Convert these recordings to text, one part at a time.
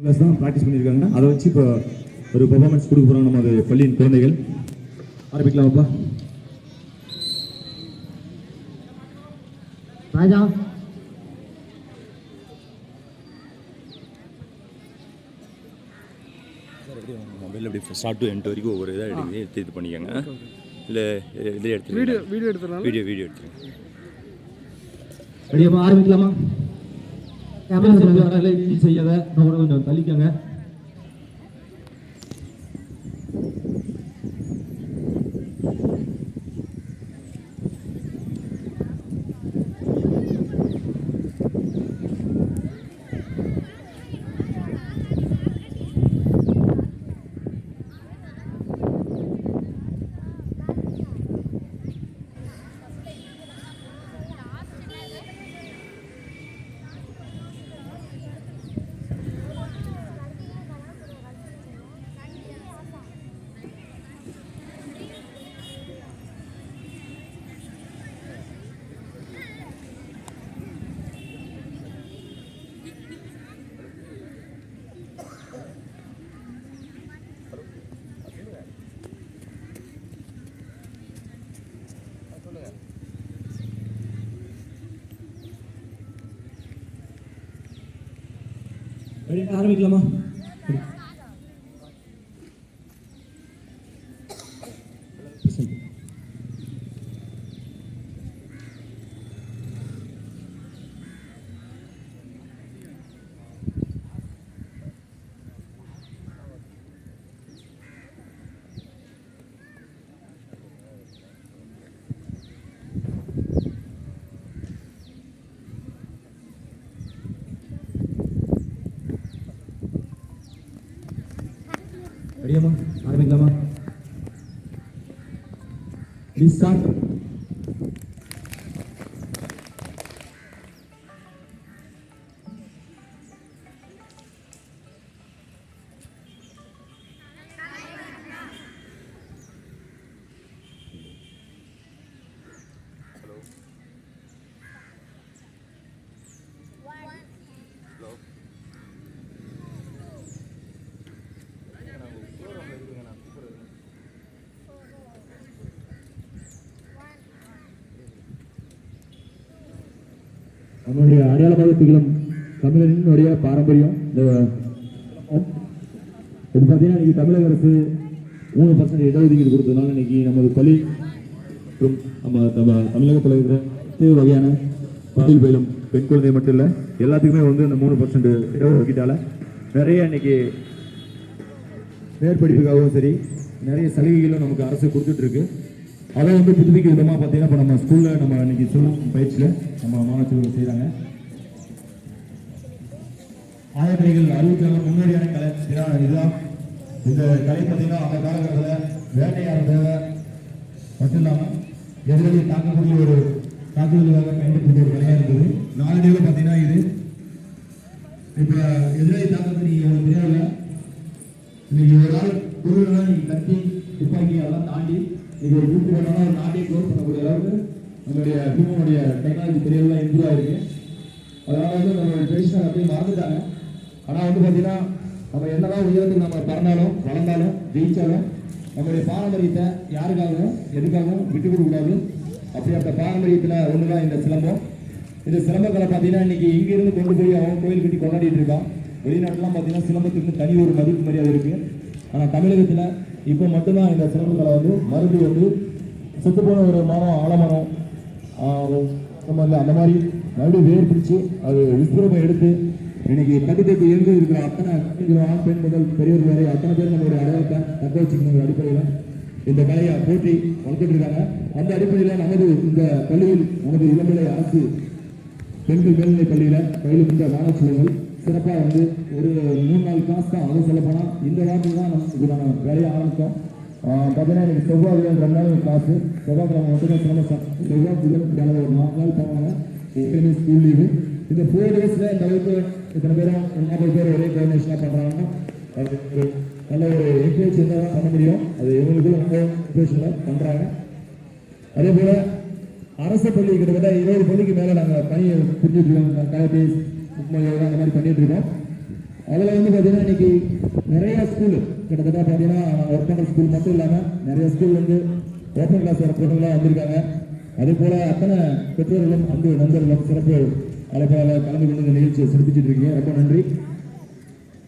Class தான் practice பண்ணியிருக்காங்க அதை வச்சு இப்போ ஒரு பெர்ஃபார்மன்ஸ் கொடுக்க போகிறோம் நம்ம அது பள்ளியின் குழந்தைகள். ஆரம்பிக்கலாமாப்பா ராஜா. மொபைல் அப்படி ஸ்டார்ட் டு எண்ட் வரைக்கும் ஒவ்வொரு இதாக எடுத்து எடுத்து இது பண்ணிக்கோங்க. இல்லை இதில் எடுத்து வீடியோ வீடியோ எடுத்துடலாம்? வீடியோ வீடியோ எடுத்துருங்க. ஆரம்பிக்கலாமா? செய்யாத நம்ம கொஞ்சம் தள்ளிக்கங்க. ரெடி ஆரம்பிக்கலாமா ரெடியாமா ஆரம்பிக்கலாமா ப்ளீஸ் ஸ்டார்ட் நம்மளுடைய அடையாளமாக திகழும் தமிழனுடைய பாரம்பரியம். இந்த இது பார்த்தீங்கன்னா இன்னைக்கு தமிழக அரசு மூணு பர்சன்ட் இடஒதுக்கீடு கொடுத்ததுனால இன்னைக்கு நமது பள்ளி மற்றும் நம்ம நம்ம தமிழகத்தில் இருக்கிற அனைத்து வகையான பள்ளியில் பயிலும் பெண் குழந்தை மட்டும் இல்லை எல்லாத்துக்குமே வந்து இந்த மூணு பர்சன்ட் இடஒதுக்கீட்டால் நிறைய இன்னைக்கு மேற்படிப்புக்காகவும் சரி நிறைய சலுகைகளும் நமக்கு அரசு கொடுத்துட்ருக்கு அதை வந்து புதுப்பிக்க விதமாக பார்த்தீங்கன்னா இப்போ நம்ம ஸ்கூலில் நம்ம இன்னைக்கு சொல்லும் பயிற்சியில் நம்ம மாணவர்கள் செய்கிறாங்க ஆயக்கலைகள் அறிவுக்காக முன்னோடியான கலை இதான் இதுதான் இந்த கலை பார்த்தீங்கன்னா அந்த காலகட்டத்தில் வேட்டையாடுறத மட்டும் இல்லாமல் எதிரியை தாக்கக்கூடிய ஒரு தாக்குதலுக்காக பயன்படுத்தக்கூடிய ஒரு கலையாக இருந்தது. நாளடைவில் பார்த்தீங்கன்னா இது. இப்போ எதிரியை தாக்கக்கூடிய நீங்கள் தெரியாத இன்னைக்கு ஒரு நாள் பொருள்லாம் நீங்க துப்பாக்கி அதெல்லாம் தாண்டி இது ஒரு கூட்டு பண்ணாலும் ஒரு நாட்டை க்ளோஸ் பண்ணக்கூடிய அளவுக்கு நம்மளுடைய ஹியூமனுடைய டெக்னாலஜி தெரியலாம் இம்ப்ரூவ் ஆகிருக்கு அதனால வந்து நம்ம ட்ரெடிஷனல் அப்படியே மறந்துட்டாங்க. ஆனால் வந்து பார்த்தீங்கன்னா நம்ம என்னதான் உயரத்துக்கு நம்ம பறந்தாலும் வளர்ந்தாலும் ஜெயிச்சாலும் நம்மளுடைய பாரம்பரியத்தை யாருக்காகவும் எதுக்காகவும் விட்டு கொடுக்க கூடாது. அப்படி அந்த பாரம்பரியத்தில் ஒன்று தான் இந்த சிலம்பம். இந்த சிலம்பக்கலை பார்த்தீங்கன்னா இன்னைக்கு இங்கேருந்து கொண்டு போய் அவன் கோயில் கட்டி கொண்டாடிட்டு இருக்கான். வெளிநாட்டுலாம் பார்த்தீங்கன்னா சிலம்பத்துக்கு தனி ஒரு மதிப்பு மரியாதை இருக்குது ஆனால் தமிழகத்தில் இப்போ மட்டும்தான் இந்த சிலம்பக்கலை வந்து மறுபடியும் வந்து செத்து போன ஒரு மரம் ஆலமரம் நம்ம வந்து அந்த மாதிரி மறுபடியும் வேர் பிடிச்சி அது விஸ்வரூபம் எடுத்து இன்னைக்கு கட்டிடத்தை இயங்கு இருக்கிற அத்தனை ஆண் பெண் முதல் பெரியவர் வரை அத்தனை பேர் நம்மளுடைய அடையாளத்தை தக்க வச்சுக்கணுங்கிற அடிப்படையில் இந்த கலையை போற்றி வளர்த்துட்டு இருக்காங்க அந்த அடிப்படையில் நமது இந்த பள்ளியில் நமது இளநிலை அரசு பெண்கள் மேல்நிலைப் பள்ளியில் பயிலுகின்ற மாணவ செல்வங்கள் சிறப்பாக வந்து ஒரு மூணு நாலு கிளாஸ் தான் அதுவும் சொல்ல போனால் இந்த வாரத்தில் தான் நம்ம இதுக்கான வேலையை ஆரம்பித்தோம். பார்த்தீங்கன்னா எனக்கு செவ்வாய் புதன் ரெண்டு நாள் கிளாஸு செவ்வாய்க்கிழமை மட்டும் தான் செவ்வாய் புதன் கிழமை ஒரு நாலு நாள் போவாங்க எப்பயுமே ஸ்கூல் லீவு இந்த ஃபோர் டேஸில் இந்த அளவுக்கு இத்தனை பேரும் நாற்பது பேர் ஒரே கோஆர்டினேஷனாக பண்ணுறாங்கன்னா அது ஒரு நல்ல ஒரு என்கரேஜ் இருந்தால் தான் பண்ண முடியும். அது இவங்களுக்கும் ரொம்ப என்கரேஜில் பண்ணுறாங்க அதே போல் அரசு பள்ளி கிட்டத்தட்ட இருபது பள்ளிக்கு மேலே நாங்கள் பணியை புரிஞ்சுட்டு இருக்கோம். கராத்தே அந்த மாதிரி பண்ணிட்டு இருக்கோம். அதில் வந்து பார்த்தீங்கன்னா இன்னைக்கு நிறைய ஸ்கூல் கிட்டத்தட்ட பார்த்தீங்கன்னா ஒர்க் பண்ணுற ஸ்கூல் மட்டும் இல்லாமல் நிறைய ஸ்கூல் வந்து ஓப்பன் கிளாஸ் வர பொண்ணுங்களாம் வந்திருக்காங்க. அதே போல அத்தனை பெற்றோர்களும் அன்பு நண்பர்களும் சிறப்பு அழைப்பாளர் கலந்து கொண்டு இந்த நிகழ்ச்சியை சிறப்பிச்சுட்டு இருக்கீங்க. ரொம்ப நன்றி.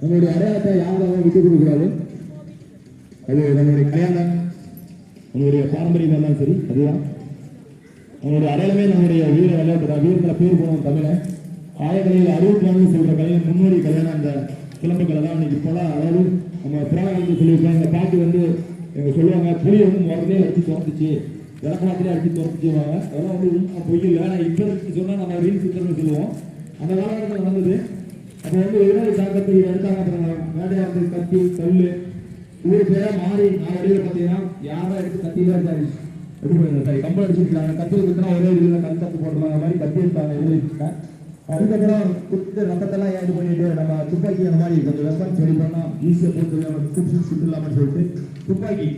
நம்மளுடைய அடையாளத்தை யாரும் விட்டு கொடுக்கூடாது அது நம்மளுடைய கல்யாணம் நம்மளுடைய பாரம்பரியம் இருந்தாலும் சரி அதுதான். நம்மளுடைய அடையாளமே நம்மளுடைய வீர விளையாட்டு தான். வீரத்தில் பேர் போனோம் தமிழை ஆயக்கலையில் அறுபத்தி நாலு சொல்ற கலைஞர் முன்னோடி கல்யாணம் அந்த சிலம்பக்கலை தான் இன்னைக்கு போல அதாவது நம்ம புராணங்கள் சொல்லியிருக்கோம் இந்த பாட்டு வந்து எங்க சொல்லுவாங்க புளியை வந்து முதலே அடிச்சு துரத்துச்சு. விளக்கமாத்திலே அடிச்சு துரத்துச்சுவாங்க அதெல்லாம் வந்து உண்மை பொய் இல்லை ஆனால் இப்போ இருக்கு சொன்னால் நம்ம ரீல் சுத்தம்னு சொல்லுவோம். அந்த காலகட்டத்தில் நடந்தது அப்போ வந்து எதிராளி தாக்கத்தை எடுத்தாங்க. அப்புறம் மேடையாக கத்தி கல் ஊர் பேரா மாறி நாலு வழியில் பார்த்தீங்கன்னா யாரா எடுத்து கத்திலாம் இருக்காரு எப்படி பண்ணுறது சாரி கம்பல் அடிச்சிருக்காங்க கத்தி எடுத்துனா ஒரே இதில் கல் தப்பு போடுறாங்க மாதிரி கத்தி எடுத்தாங்க. எழுதிருக்காங்க அதுக்கப்புறம் குத்து ரத்தத்தெல்லாம் இது பண்ணிட்டு நம்ம துப்பாக்கி அந்த மாதிரி கொஞ்சம் வெப்பன் சரி பண்ணால் ஈஸியாக போட்டு நம்ம குத்து சுட்டு இல்லாமல் சொல்லிட்டு துப்பாக்கி.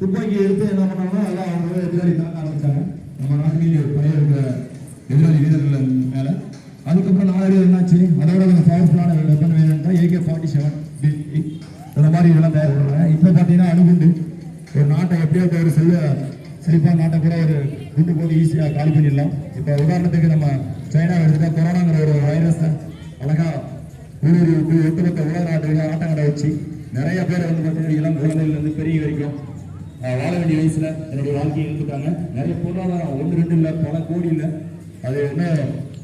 துப்பாக்கி எடுத்து என்ன பண்ணாங்கன்னா எல்லாம் அவங்க எதிராளி தாக்க ஆரம்பிச்சாங்க. நம்ம நாட்டிலேயே பழைய இருக்கிற எதிராளி வீரர்கள் மேலே. அதுக்கப்புறம் நாளடைவு என்னாச்சு? அதோட கொஞ்சம் பவர்ஃபுல்லான வெப்பன் வேணும்னா ஏகே ஃபார்ட்டி செவன் இந்த மாதிரி இதெல்லாம் தயார் பண்ணுறாங்க இப்போ பார்த்தீங்கன்னா அணுகுண்டு. ஒரு நாட்டை எப்படியாவது ஒரு செல்வ செழிப்பான நாட்டை கூட ஒரு குண்டு போது ஈஸியாக காலி பண்ணிடலாம். இப்போ உதாரணத்துக்கு நம்ம சைனா எடுத்துட்டா கொரோனாங்கிற ஒரு வைரஸ் அழகா ஒரு விட்டு ஒட்டுமொத்த உலக ஆட்டம் கடை வச்சு நிறைய பேர் வந்து பார்த்தீங்கன்னா இளம் குழந்தையிலேருந்து பெரிய வரைக்கும் வாழ வேண்டிய வயசில் என்னுடைய வாழ்க்கையை இழந்துட்டாங்க நிறைய பொருளாதாரம் ஒன்று ரெண்டு இல்லை பல கோடி இல்லை. அது என்ன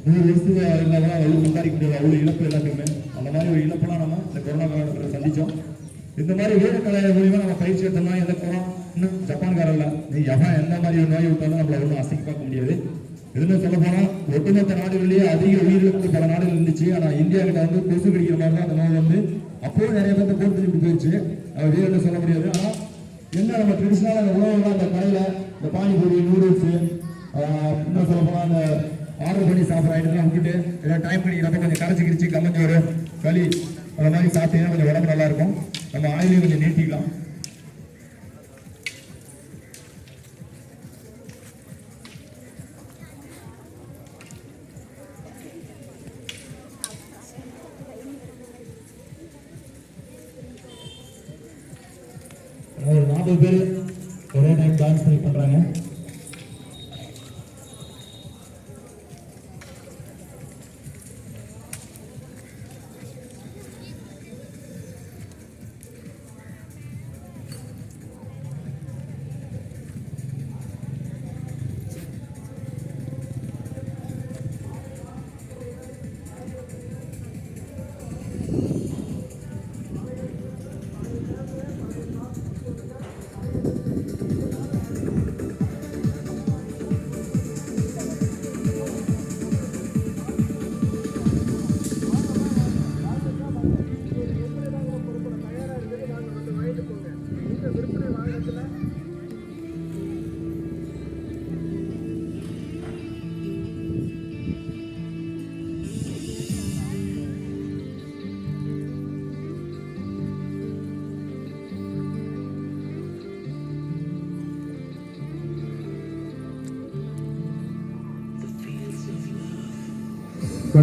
நூறு வருஷத்துக்கு இருந்தால் அவ்வளோ கொண்டாடிக்க முடியாது அவ்வளோ இழப்பு எல்லாத்துக்குமே. அந்த மாதிரி ஒரு இழப்பெல்லாம் நம்ம இந்த கொரோனா காலத்தில் சந்தித்தோம் இந்த மாதிரி வீரக்கலை மூலியமாக நம்ம பயிற்சி எடுத்தோம்னா எந்த கொரோனா இன்னும் ஜப்பான்காரல்ல நீ எவன் எந்த மாதிரி ஒரு நோய் விட்டாலும் நம்மளை ஒன்றும் அசைக்க பார்க்க முடியாது. இதுல சொல்ல போனா ஒட்டுமொத்த நாடுகளிலேயே அதிக உயிரிழப்பு பல நாடுகள் இருந்துச்சு. ஆனா இந்தியா கிட்ட வந்து கொசு கடிக்கிற மாதிரி தான் அந்த நோய் வந்து. அப்போ நிறைய பேர்த்த போட்டு திரும்பி போயிடுச்சு வீரர்கள் சொல்ல முடியாது. ஆனா என்ன நம்ம ட்ரெடிஷனலான உணவுலாம் அந்த கடையில இந்த பானிபூரி நூடுல்ஸ் இன்னும் சொல்ல போனா அந்த ஆர்டர் பண்ணி சாப்பிட்ற ஐட்டம்லாம் விட்டுட்டு ஏதாவது டைம் பண்ணிக்கிறப்ப கொஞ்சம் கரைச்சி கிரிச்சு கம்மஞ்சோறு களி அந்த மாதிரி சாப்பிட்டீங்கன்னா கொஞ்சம் உடம்பு நல்லா இருக்கும். நம்ம ஆயுளையும் கொஞ்சம் நீட்டிக்கலாம். ஒரே டைம் டான்ஸ் பண்ணி பண்றாங்க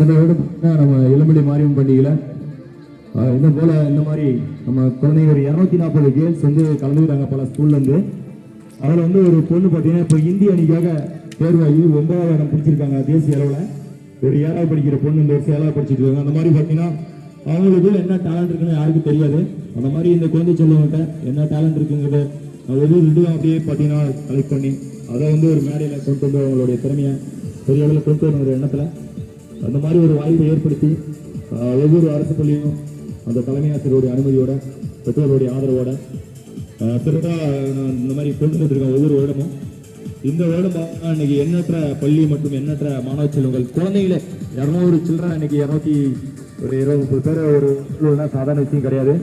கடந்த வருடம் பார்த்தீங்கன்னா நம்ம இளம்படி மாரியம் பண்டிகையில்? இந்த போல் இந்த மாதிரி நம்ம குழந்தைங்க ஒரு இரநூத்தி நாற்பது கேர்ள்ஸ் வந்து கலந்துக்கிறாங்க பல ஸ்கூல்லேருந்து அதில் வந்து ஒரு பொண்ணு பார்த்தீங்கன்னா இப்போ இந்திய அணிக்காக தேர்வாகி ஒன்பதாவது இடம் பிடிச்சிருக்காங்க தேசிய அளவில். ஒரு ஏழாவது படிக்கிற பொண்ணு இந்த வருஷம் ஏழாவது படிச்சுட்டு இருக்காங்க. அந்த மாதிரி பார்த்தீங்கன்னா அவங்களுக்கு என்ன டேலண்ட் இருக்குன்னு யாருக்கும் தெரியாது. அந்த மாதிரி இந்த குழந்தை செல்வங்கிட்ட என்ன டேலண்ட் இருக்குங்கிறத ஒரு இதுவும் அப்படியே பார்த்தீங்கன்னா கலெக்ட் பண்ணி அதை வந்து ஒரு மேடையில் கொண்டு வந்து அவங்களுடைய திறமையை பெரிய அளவில் கொண்டு வரணுங்கிற எண்ணத்தில். அந்த மாதிரி ஒரு வாய்ப்பை ஏற்படுத்தி ஒவ்வொரு அரசு பள்ளியும் அந்த தலைமை ஆசிரியருடைய அனுமதியோட பெற்றோருடைய ஆதரவோட ஆஹ், நான் இந்த மாதிரி கொண்டு வந்திருக்கேன் ஒவ்வொரு வருடமும். இந்த வருடம் பார்த்தீங்கன்னா இன்னைக்கு எண்ணற்ற பள்ளி மற்றும் எண்ணற்ற மாணவ செல்வங்கள். குழந்தைங்களே இரநூறு சில்லற இன்னைக்கு இரநூத்தி ஒரு இருபது முப்பது பேர் ஒரு ஸ்கூல்னா சாதாரண விஷயம் கிடையாது.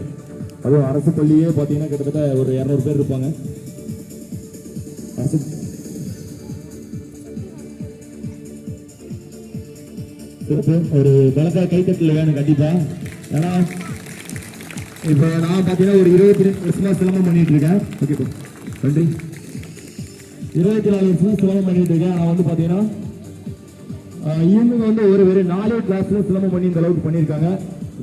அதுவும் அரசு பள்ளியே பார்த்தீங்கன்னா கிட்டத்தட்ட ஒரு இரநூறு பேர் இருப்பாங்க. அரசு சிறப்பு. ஒரு பலத்த கைத்தட்டில் வேணும் கண்டிப்பா. ஏன்னா இப்போ நான் பார்த்தீங்கன்னா ஒரு இருபத்தி ரெண்டு வருஷமா சிலம்பம் பண்ணிட்டு இருக்கேன். ஓகே நன்றி. இருபத்தி நாலு வருஷம் சிலம்பம் பண்ணிட்டு இருக்கேன். நான் வந்து பார்த்தீங்கன்னா இவங்க வந்து ஒரு வெறும் நாலே கிளாஸ்ல சிலம்பம் பண்ணி இந்த அளவுக்கு பண்ணியிருக்காங்க.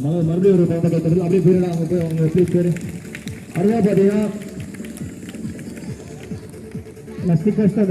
மறுபடியும் ஒரு குழந்தை கேட்டது அப்படியே போயிடலாம் அவங்க போய் அவங்க ப்ளீஸ் பேர். அடுத்தா பார்த்தீங்கன்னா நான் ஸ்டிக்கர்ஸ் தான்